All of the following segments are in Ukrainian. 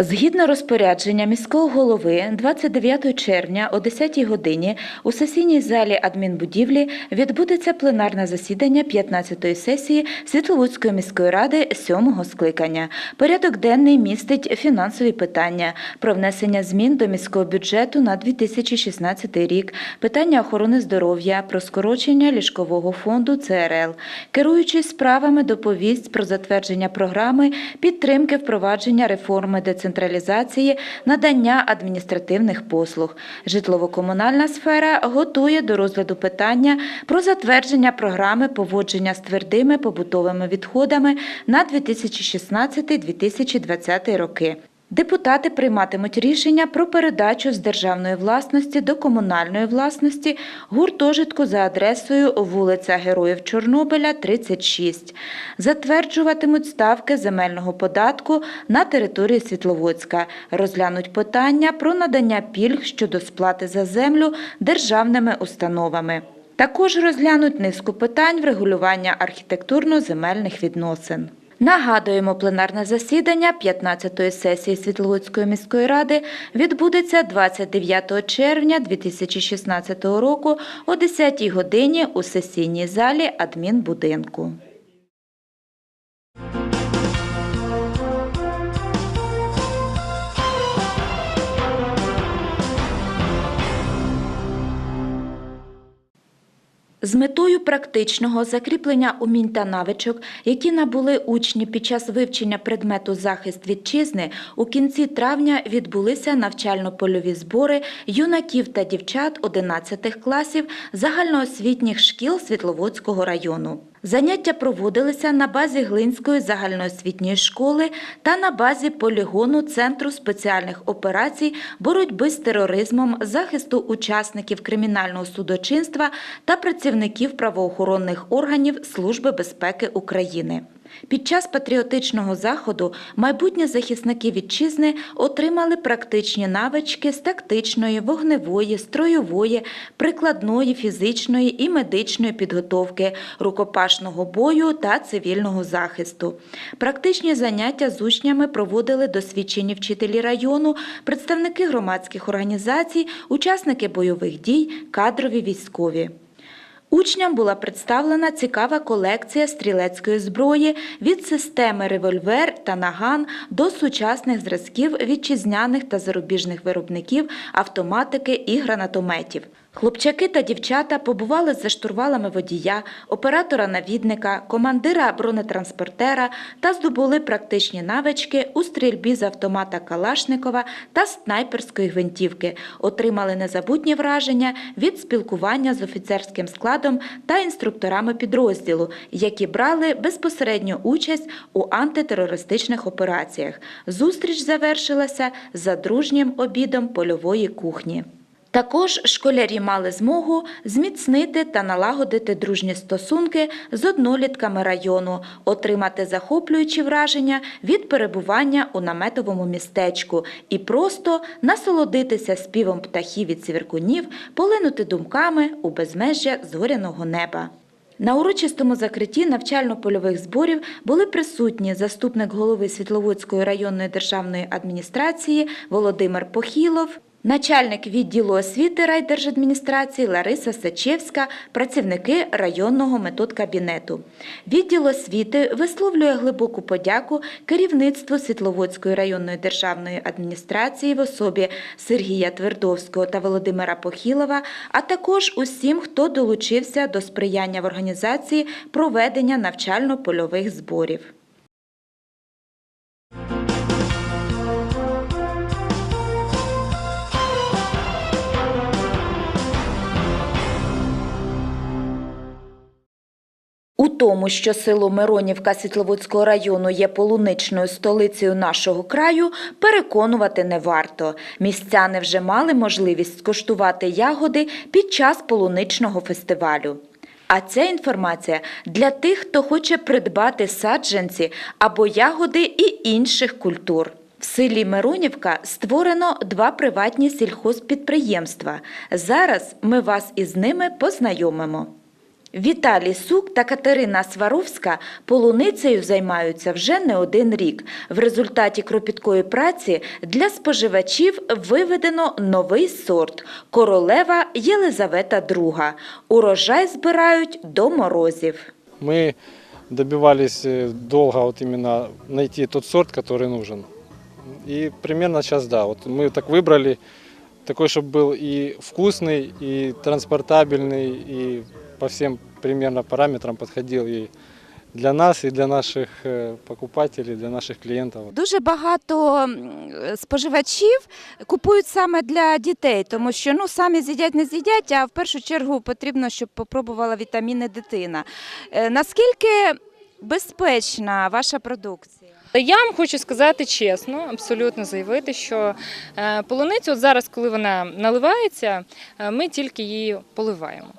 Згідно розпорядження міського голови 29 червня о 10 годині у сесійній залі адмінбудівлі відбудеться пленарне засідання 15-ї сесії Світловодської міської ради 7-го скликання. Порядок денний містить фінансові питання про внесення змін до міського бюджету на 2016 рік, питання охорони здоров'я, про скорочення ліжкового фонду ЦРЛ. Керуючись справами доповість про затвердження програми підтримки впровадження реформи децентралізації, надання адміністративних послуг. Житлово-комунальна сфера готує до розгляду питання про затвердження програми поводження з твердими побутовими відходами на 2016-2020 роки. Депутати прийматимуть рішення про передачу з державної власності до комунальної власності гуртожитку за адресою вулиця Героїв Чорнобиля, 36. Затверджуватимуть ставки земельного податку на території Світловодська. Розглянуть питання про надання пільг щодо сплати за землю державними установами. Також розглянуть низку питань врегулювання архітектурно-земельних відносин. Нагадуємо, пленарне засідання 15-ї сесії Світловодської міської ради відбудеться 29 червня 2016 року о 10 годині у сесійній залі адмінбудинку. З метою практичного закріплення умінь та навичок, які набули учні під час вивчення предмету захист вітчизни, у кінці травня відбулися навчально-польові збори юнаків та дівчат 11 класів загальноосвітніх шкіл Світловодського району. Заняття проводилися на базі Глинської загальноосвітньої школи та на базі полігону Центру спеціальних операцій боротьби з тероризмом, захисту учасників кримінального судочинства та працівників правоохоронних органів Служби безпеки України. Під час патріотичного заходу майбутні захисники вітчизни отримали практичні навички з тактичної, вогневої, строєвої, прикладної, фізичної і медичної підготовки, рукопашного бою та цивільного захисту. Практичні заняття з учнями проводили досвідчені вчителі району, представники громадських організацій, учасники бойових дій, кадрові військові. Учням була представлена цікава колекція стрілецької зброї від системи револьвер та наган до сучасних зразків вітчизняних та зарубіжних виробників автоматики і гранатометів. Хлопчаки та дівчата побували за штурвалами водія, оператора-навідника, командира бронетранспортера та здобули практичні навички у стрільбі з автомата Калашникова та снайперської гвинтівки, отримали незабутні враження від спілкування з офіцерським складом та інструкторами підрозділу, які брали безпосередню участь у антитерористичних операціях. Зустріч завершилася за дружнім обідом польової кухні. Також школярі мали змогу зміцнити та налагодити дружні стосунки з однолітками району, отримати захоплюючі враження від перебування у наметовому містечку і просто насолодитися співом птахів і цвіркунів, полинути думками у безмежжя зоряного неба. На урочистому закритті навчально-польових зборів були присутні заступник голови Світловодської районної державної адміністрації Володимир Похілов, начальник відділу освіти райдержадміністрації Лариса Сачевська, працівники районного методкабінету. Відділ освіти висловлює глибоку подяку керівництву Світловодської районної державної адміністрації в особі Сергія Твердовського та Володимира Похілова, а також усім, хто долучився до сприяння в організації проведення навчально-польових зборів. У тому, що село Миронівка Світловодського району є полуничною столицею нашого краю, переконувати не варто. Містяни вже мали можливість скуштувати ягоди під час полуничного фестивалю. А ця інформація для тих, хто хоче придбати саджанці або ягоди і інших культур. В селі Миронівка створено два приватні сільхозпідприємства. Зараз ми вас із ними познайомимо. Віталій Сук та Катерина Сваровська полуницею займаються вже не один рік. В результаті кропіткої праці для споживачів виведено новий сорт – королева Єлизавета II. Урожай збирають до морозів. Мы добивались э, долго вот именно найти тот сорт, который нужен. И примерно сейчас, да, вот мы так выбрали такой, чтобы был и вкусный, и транспортабельный, и по всем примерно параметрам подходил и для нас, и для наших э, покупателей, для наших клиентов. Дуже багато споживачів купують саме для дітей, тому що ну самі з'їдять, не з'їдять, а в першу чергу потрібно, щоб попробувала вітаміни дитина. Е, Наскільки безпечна ваша продукція? Я вам хочу сказати чесно, абсолютно заявити, що е, полуницю от зараз, коли вона наливається, е, ми тільки її поливаємо.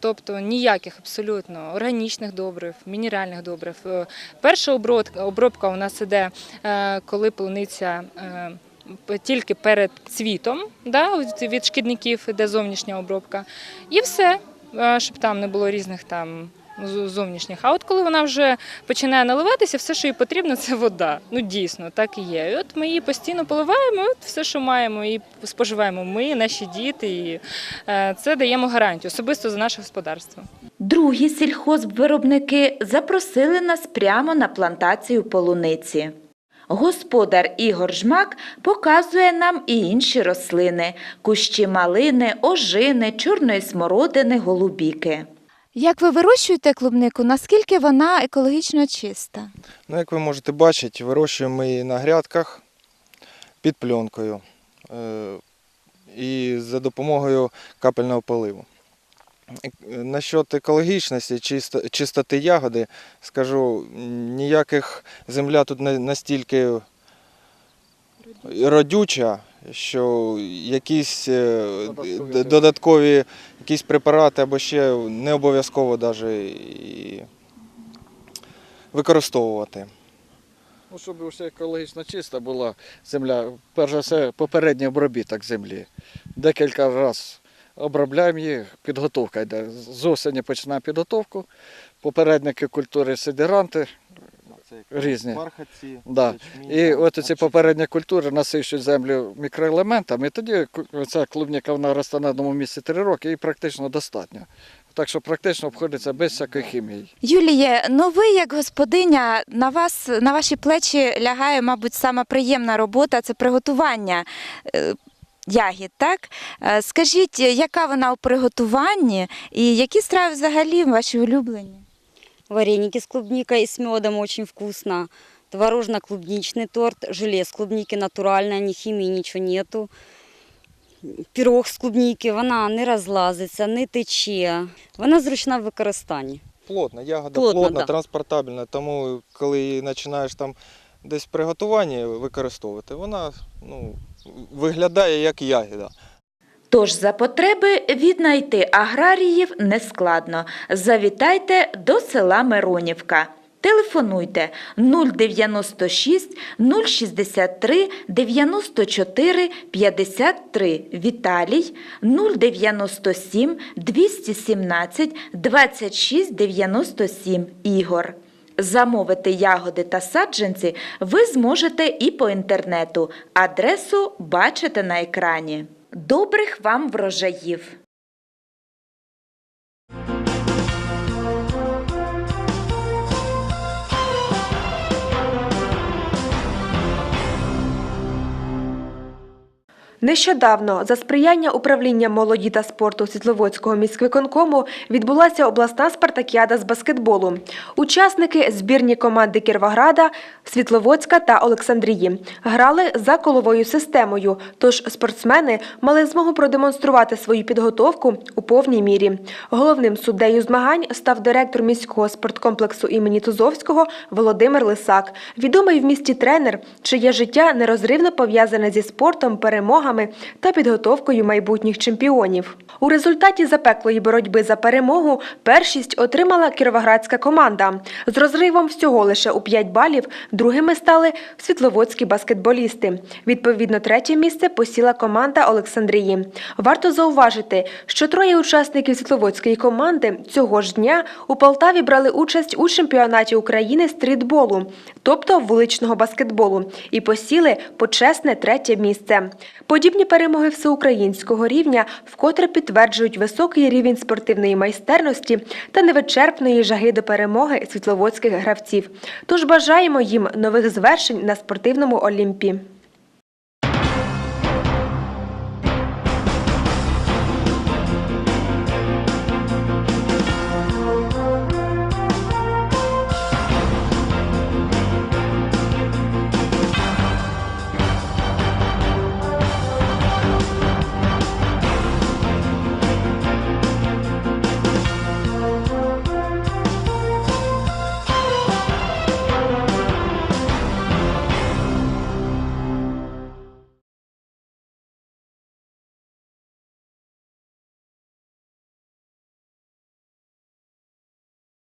Тобто ніяких абсолютно органічних добрив, мінеральних добрив. Е, Перша обробка, обробка у нас іде, е, коли полуниця е, тільки перед цвітом, да, від- шкідників іде зовнішня обробка. І все, щоб там не було різних там зовнішніх. А от коли вона вже починає наливатися, все, що їй потрібно, це вода. Ну дійсно, так і є. І от ми її постійно поливаємо, от все, що маємо, і споживаємо ми, наші діти. І е, це даємо гарантію особисто за наше господарство. Другі сільхозвиробники запросили нас прямо на плантацію полуниці. Господар Ігор Жмак показує нам і інші рослини – кущі малини, ожини, чорної смородини, голубіки. Як ви вирощуєте клубнику? Наскільки вона екологічно чиста? Ну, як ви можете бачити, вирощуємо ми її на грядках під пленкою е, і за допомогою капельного поливу. Насчет екологічності, чистоти ягоди, скажу, ніяких земля тут не настільки родюча, що якісь е, Додаткові додаткові якісь препарати або ще не обов'язково навіть і використовувати. Ну, щоб все екологічно чиста була земля, перш за все, попередній обробіток землі. Декілька разів обробляємо її, підготовка йде. З осені починаємо підготовку, попередники культури сидеранти. Різні. Бархатці, Да. І от ці попередні культури насичують землю мікроелементами, і тоді ця клубніка вона росте на одному місці три роки і практично достатньо. Так що практично обходиться без всякої хімії. Юліє, ну ви як господиня, на вас, на ваші плечі лягає, мабуть, сама приємна робота – це приготування е, ягід, так? Е, Скажіть, яка вона у приготуванні і які страви взагалі ваші улюблені? Вареники с клубникой и с медом очень вкусно. Творожно-клубничный торт, желе с клубники натуральное, ни химии, ничего нету. Пирог з клубніки, вона не розлазиться, не тече. Вона зручна в використанні. Плотна, ягода Плотна, плотна, да. транспортабельна, тому коли її починаєш там десь в приготуванні використовувати, вона ну, виглядає як ягода. Тож за потреби віднайти аграріїв нескладно. Завітайте до села Миронівка. Телефонуйте 096 063 94 53 Віталій 097 217 26 97 Ігор. Замовити ягоди та саджанці ви зможете і по інтернету. Адресу бачите на екрані. Добрих вам врожаїв! Нещодавно за сприяння управління молоді та спорту Світловодського міськвиконкому відбулася обласна спартакіада з баскетболу. Учасники збірні команди Кіровограда, Світловодська та Олександрії грали за коловою системою, тож спортсмени мали змогу продемонструвати свою підготовку у повній мірі. Головним суддею змагань став директор міського спорткомплексу імені Тузовського Володимир Лисак. Відомий в місті тренер, чиє життя нерозривно пов'язане зі спортом, перемогами перемогами та підготовкою майбутніх чемпіонів. У результаті запеклої боротьби за перемогу першість отримала кіровоградська команда. З розривом всього лише у 5 балів другими стали світловодські баскетболісти. Відповідно, третє місце посіла команда Олександрії. Варто зауважити, що троє учасників світловодської команди цього ж дня у Полтаві брали участь у чемпіонаті України стрітболу, тобто вуличного баскетболу, і посіли почесне третє місце. Подібні перемоги всеукраїнського рівня вкотре підтверджують високий рівень спортивної майстерності та невичерпної жаги до перемоги світловодських гравців. Тож бажаємо їм нових звершень на спортивному Олімпі.